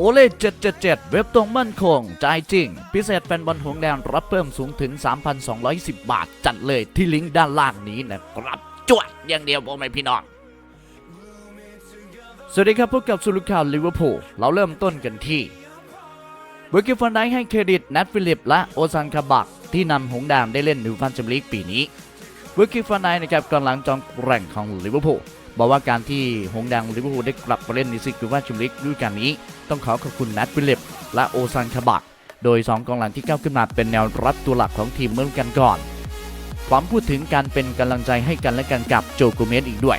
โอเล่777 เว็บตรงมั่นคงจ่ายจริง พิเศษแฟนบอลหงแดงรับเพิ่มสูงถึง 3,210 บาท จัดเลยที่ลิงก์ด้านล่างนี้นะครับจวดอย่างเดียวพ่อแม่พี่น้องสวัสดีครับพบกับสุลุข่าวลิเวอร์พูลเราเริ่มต้นกันที่เวอร์กิฟันไดให้เครดิตนัทฟิลิป และโอซันคาบักที่นำหงแดงได้เล่นยูฟันแชมเปี้ยนลีกปีนี้เวอร์กิฟันไดนะครับกำลังจองแกร่งของลิเวอร์พูล บอกว่าการที่หงแดงลิเวอร์พูลได้กลับมาเล่นในศึกยูฟันแชมลีกฤดูกาลนี้ ต้องขอขอบคุณนัทฟิลิปและโอซันคาบักโดย 2กองหลังที่ก้าวขึ้นมาเป็นแนวรับตัวหลักของทีมเมื่อกันก่อนพร้อมพูดถึงการเป็นกำลังใจให้กันและกันกับโจโกเมสอีกด้วย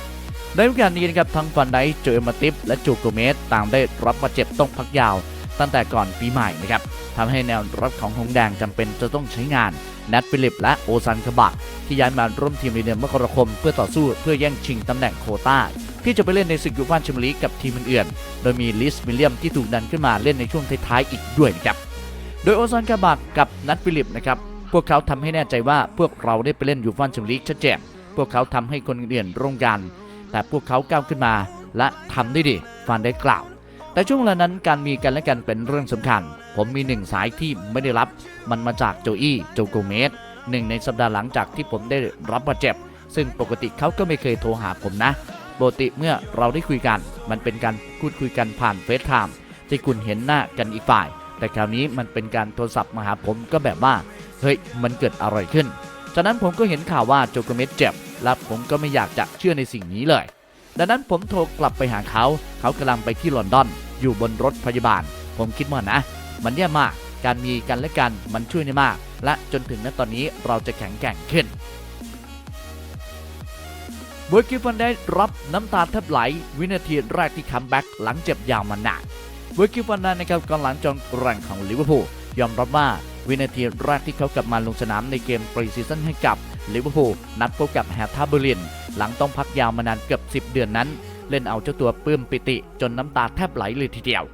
ในฤดูกาลนี้นะครับทั้งฟันไดโจเอมาติฟและโจโกเมสต่างได้รับบาดเจ็บต้องพักยาว ตั้งแต่ก่อนปีใหม่นะครับทำให้แนวรับของหงแดงจำเป็นจะต้องใช้งาน นัทฟิลิป และโอซันคาบักที่ย้ายมาร่วมทีมในเดือนมกราคม เพื่อต่อสู้เพื่อแย่งชิงตำแหน่งโคต้า ที่จะไปเล่นในศึกยูฟ่าแชมเปี้ยนลีกกับทีมอื่นๆ โดยมีลิสมิลเลียมที่ถูกดันขึ้นมาเล่นในช่วงท้ายๆอีกด้วยนะครับ โดยโอซันคาบักกับนัทฟิลิปนะครับพวกเขาทำให้แน่ใจว่าพวกเราได้ไปเล่นยูฟ่าแชมเปี้ยนลีกชัดเจนพวกเขาทำให้คนอื่นร่วมกัน แต่พวกเขาก้าวขึ้นมาและทำได้ดีฟันได้กล่าว แต่ช่วงเวลานั้นการมีกันและกันเป็นเรื่องสำคัญ ผมมีหนึ่งสายที่ไม่ได้รับ มันมาจากโจอี้โจโกเมสหนึ่งในสัปดาห์หลังจากที่ผมได้รับบาดเจ็บ ซึ่งปกติเขาก็ไม่เคยโทรหาผมนะปกติเมื่อเราได้คุยกัน มันเป็นการพูดคุยกันผ่านเฟซไทม์ที่คุณเห็นหน้ากันอีกฝ่าย แต่คราวนี้มันเป็นการโทรศัพท์มาหาผมก็แบบว่า เฮ้ย มันเกิดอะไรขึ้น จากนั้นผมก็เห็นข่าวว่าโจโกเมสเจ็บ และผมก็ไม่อยากจะเชื่อในสิ่งนี้เลย ดังนั้นผมโทรกลับไปหาเขา เขากำลังไปที่ลอนดอน อยู่บนรถพยาบาล ผมคิดว่านะ มันแย่มาก การมีกันและกันมันช่วยได้มาก และจนถึงณตอนนี้เราจะแข็งแกร่งขึ้นเบอร์กิฟันได้รับน้ำตาแทบไหล วินาทีแรกที่คัมแบ็กหลังเจ็บยาวมานานเบอร์กิฟันได้นะครับกองหลังจองแกร่งของลิเวอร์พูลยอมรับว่าวินาทีแรกที่เขากลับมาลงสนามในเกมปรีซีซั่นให้กับลิเวอร์พูลนัดพบกับแฮร์ทาเบอร์ลิน หลังต้องพักยาวมานานเกือบ 10 เดือนนั้น เล่นเอาเจ้าตัวปลื้มปิติจนน้ำตาแทบไหลเลยทีเดียว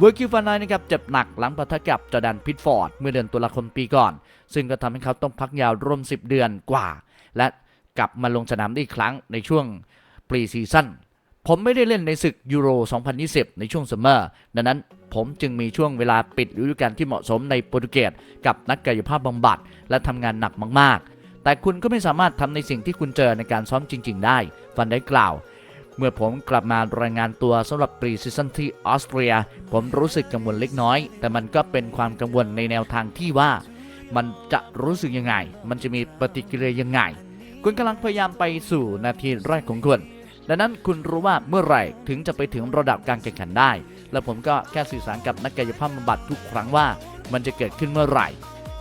เวอร์กิวฟานไนนะครับเจ็บหนักหลังปะทะกับจอแดนพิทฟอร์ด เมื่อเดือนตุลาคมปีก่อน ซึ่งก็ทำให้เขาต้องพักยาวรวม 10 เดือนกว่า และกลับมาลงสนามได้อีกครั้งในช่วงปรีซีซั่นผมไม่ได้เล่นในศึกยูโร 2020 ในช่วงซัมเมอร์ ดังนั้นผมจึงมีช่วงเวลาปิดฤดูกาลที่เหมาะสมในโปรตุเกสกับนักกายภาพบำบัด และทำงานหนักมาก ๆ แต่คุณก็ไม่สามารถทำในสิ่งที่คุณเจอในการซ้อมจริง ๆ ได้ ฟันได้กล่าว เมื่อผมกลับมารายงานตัวสำหรับปรีซีซั่นที่ออสเตรีย ผมรู้สึกกังวลเล็กน้อย แต่มันก็เป็นความกังวลในแนวทางที่ว่า มันจะรู้สึกยังไง มันจะมีปฏิกิริยายังไง คุณกำลังพยายามไปสู่นาทีแรกของคุณดังนั้นคุณรู้ว่าเมื่อไหร่ถึงจะไปถึงระดับการแข่งขันได้ และผมก็แค่สื่อสารกับนักกายภาพบำบัดทุกครั้งว่า มันจะเกิดขึ้นเมื่อไหร่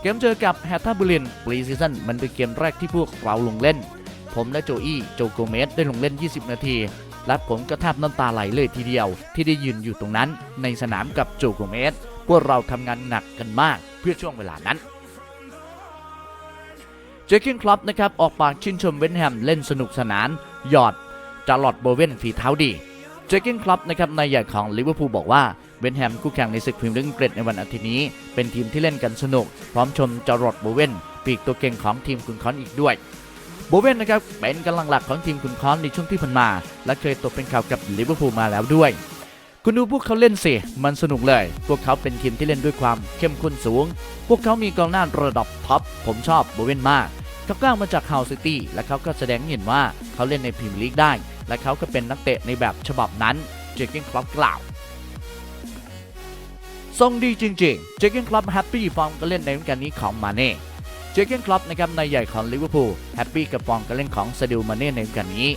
เกมเจอกับแฮตตาบุลินปรีซีซั่นมันเป็นเกมแรกที่พวกเราลงเล่น ผมและโจอี้โจโกเมสได้ลงเล่น 20 นาที และผมก็แทบน้ำตาไหลเลยทีเดียว ที่ได้ยืนอยู่ตรงนั้นในสนามกับโจโกเมสพวกเราทำงานหนักกันมากเพื่อช่วงเวลานั้นเจคกินคลับนะครับออกปากชื่นชมเวนแฮมเล่นสนุกสนาน หยอดจาร์ลอตโบเวนฝีเท้าดีเจคกินคลับนะครับนายใหญ่ของลิเวอร์พูลบอกว่าเวนแฮมคู่แข่งในศึกพรีเมียร์ลีกอังกฤษในวันอาทิตย์นี้ เป็นทีมที่เล่นกันสนุก พร้อมชมจาร์ลอตโบเวนปีกตัวเก่งของทีมคุณคอนอีกด้วย โบเวนนะครับเป็นกำลังหลักของทีมคุณคอนในช่วงที่ผ่านมา และเคยตกเป็นข่าวกับลิเวอร์พูลมาแล้วด้วย คุณดูพวกเขาเล่นสิ มันสนุกเลย พวกเขาเป็นทีมที่เล่นด้วยความเข้มข้นสูง พวกเขามีกองหน้าระดับท็อป ผมชอบโบเวนมาก เขาก้ามาจากฮาซิตี้และเขาก็แสดงเห็นว่าเขาเล่นในพรีเมียร์ลีกได้ และเขาก็เป็นนักเตะในแบบฉบับนั้น เจคเกนคลับกล่าวทรงดีจริงๆ เจคเกนคลับแฮปปี้ฟอร์มการเล่นในฤดูกาลนี้ของมาเน่ เจคเกนคลับนะครับนายใหญ่ของลิเวอร์พูลแฮปปี้กับฟอร์มการเล่นของซาดิลมาเน่ในกาลนี้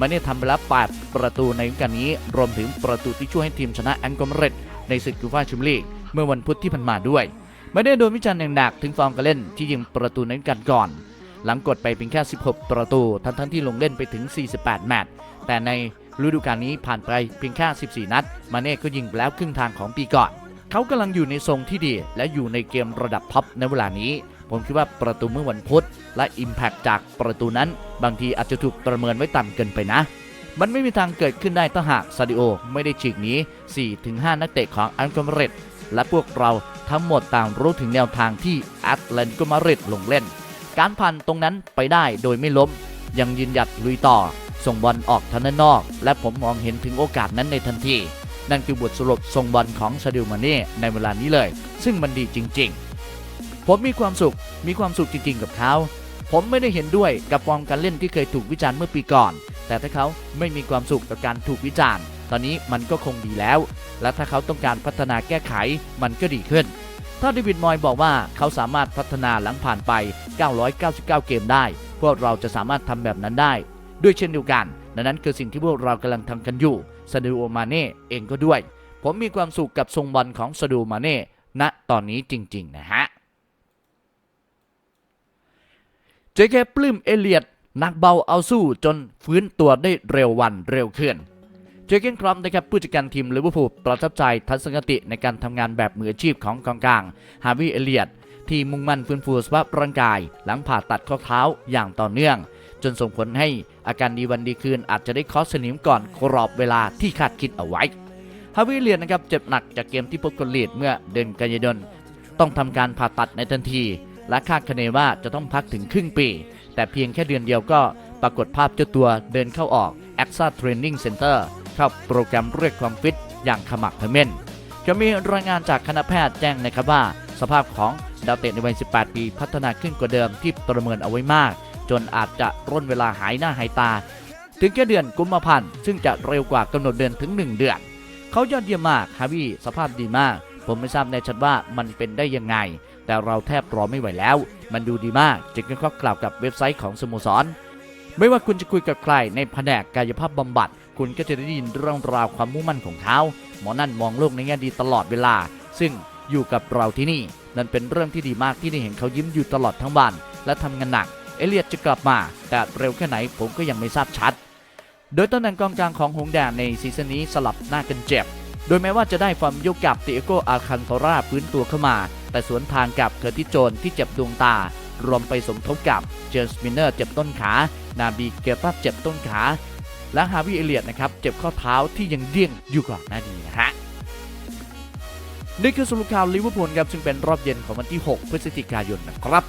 มาเน่ทำไปแล้ว8ประตูในกาลนี้ รวมถึงประตูที่ช่วยให้ทีมชนะแองกอมเรตในศึกยูฟ่าแชมเปี้ยนลีกเมื่อวันพุธที่ผ่านมาด้วยมาเน่โดนวิจารณ์อย่างหนักถึงฟอร์มการเล่นที่ยิงประตูในกาลก่อน หลังกดไปเพียงแค่ 16 ประตู ทั้งทั้งที่ลงเล่นไปถึง 48 แมตช์แต่ในฤดูกาลนี้ผ่านไปเพียงแค่ 14 นัด มาเน่ก็ยิงไปแล้วครึ่งทางของปีก่อน เขากำลังอยู่ในทรงที่ดี และอยู่ในเกมระดับท็อปในเวลานี้ ผมคิดว่าประตูเมื่อวันพุธและ Impact จากประตูนั้น บางทีอาจจะถูกประเมินไว้ต่ำเกินไปนะ มันไม่มีทางเกิดขึ้นได้ถ้าหากซาดิโอไม่ได้ฉีกหนี4-5 นักเตะของอันกอมเรตและพวกเราทั้งหมดต่างรู้ถึงแนวทางที่แอตเลนโกมาริดลงเล่น การผ่านตรงนั้นไปได้โดยไม่ล้ม ยังยืนหยัดลุยต่อ ส่งบอลออกทางด้านนอก และผมมองเห็นถึงโอกาสนั้นในทันที นั่นคือบทสรุปทรงบอลของซาดิลมาเน่ในเวลานี้เลย ซึ่งมันดีจริง ๆ ผมมีความสุข มีความสุขจริงๆกับเขา ผมไม่ได้เห็นด้วยกับฟอร์มการเล่นที่เคยถูกวิจารณ์เมื่อปีก่อน แต่ถ้าเขาไม่มีความสุขกับการถูกวิจารณ์ ตอนนี้มันก็คงดีแล้ว และถ้าเขาต้องการพัฒนาแก้ไขมันก็ดีขึ้น ถ้าเดวิดมอยบอกว่าเขาสามารถพัฒนาหลังผ่านไป 999 เกมได้ พวกเราจะสามารถทำแบบนั้นได้ ด้วยเช่นเดียวกันดังนั้นคือสิ่งที่พวกเรากำลังทำกันอยู่ซาดิโอมาเน่เองก็ด้วย ผมมีความสุขกับทรงบอลของซาดิโอมาเน่ณตอนนี้จริง ๆ นะฮะ เจเคปลื้มเอเลียดนักเบาเอาสู้จนฟื้นตัวได้เร็ววันเร็วขึ้นเจอร์เกนครอปนะครับผู้จัดการทีมลิเวอร์พูลประทับใจทัศนคติในการทำงานแบบมืออาชีพของกองกลางฮาวิเอเลียดที่มุ่งมั่นฟื้นฟูสภาพร่างกาย หลังผ่าตัดข้อเท้าอย่างต่อเนื่อง จนส่งผลให้อาการดีวันดีคืนอาจจะได้คอสนิมก่อนกรอบเวลาที่คาดคิดเอาไว้ฮาวิเอเลียดนะครับเจ็บหนักจากเกมที่พบกับลีดเมื่อเดือนกันยายนต้องทำการผ่าตัดในทันที และคาดคะเนว่าจะต้องพักถึงครึ่งปี แต่เพียงแค่เดือนเดียวก็ปรากฏภาพเจ้าตัวเดินเข้าออก a x a Training Center เข้าโปรแกรมเรียกความฟิตอย่างขมักเขม้น จะมีรายงานจากคณะแพทย์แจ้งนะครับว่า สภาพของดาวเตะในวัย 18 ปีพัฒนาขึ้นกว่าเดิมที่ประเมินเอาไว้มาก จนอาจจะร่นเวลาหายหน้าหายตา ถึงแค่เดือนกุมภาพันธ์ ซึ่งจะเร็วกว่ากำหนดเดือนถึง 1 เดือน เขายอดเยี่ยมมากฮาวิสภาพดีมาก ผมไม่ทราบแน่ชัดว่ามันเป็นได้ยังไง แต่เราแทบรอไม่ไหวแล้ว มันดูดีมากจึงก็กล่าวกับเว็บไซต์ของสโมสร ไม่ว่าคุณจะคุยกับใครในแผนกกายภาพบำบัด คุณก็จะได้ยินเรื่องราวความมุ่งมั่นของเขาหมอนั่นมองโลกในแง่ดีตลอดเวลา ซึ่งอยู่กับเราที่นี่ นั่นเป็นเรื่องที่ดีมากที่ได้เห็นเขายิ้มอยู่ตลอดทั้งวัน และทำงานหนัก เอเลียดจะกลับมา แต่เร็วแค่ไหนผมก็ยังไม่ทราบชัด โดยตำแหน่งกองกลางของหงแดงในซีซั่นนี้สลับหน้ากันเจ็บ โดยแม้ว่าจะได้ฟอร์มยกกับติเอโกอาคันโตราฟื้นตัวเข้ามา แต่สวนทางกับเคอร์ติโจนที่เจ็บดวงตา รวมไปสมทบกับเจมส์มินเนอร์เจ็บต้นขา นาบีเกตัสเจ็บต้นขา และฮาวิเอเลียดนะครับเจ็บข้อเท้าที่ยังเดี้ยงอยู่ก่อนหน้านี้นะฮะนี่คือสรุปข่าวลิเวอร์พูลครับซึ่งเป็นรอบเย็นของวันที่ 6 พฤศจิกายนนะครับ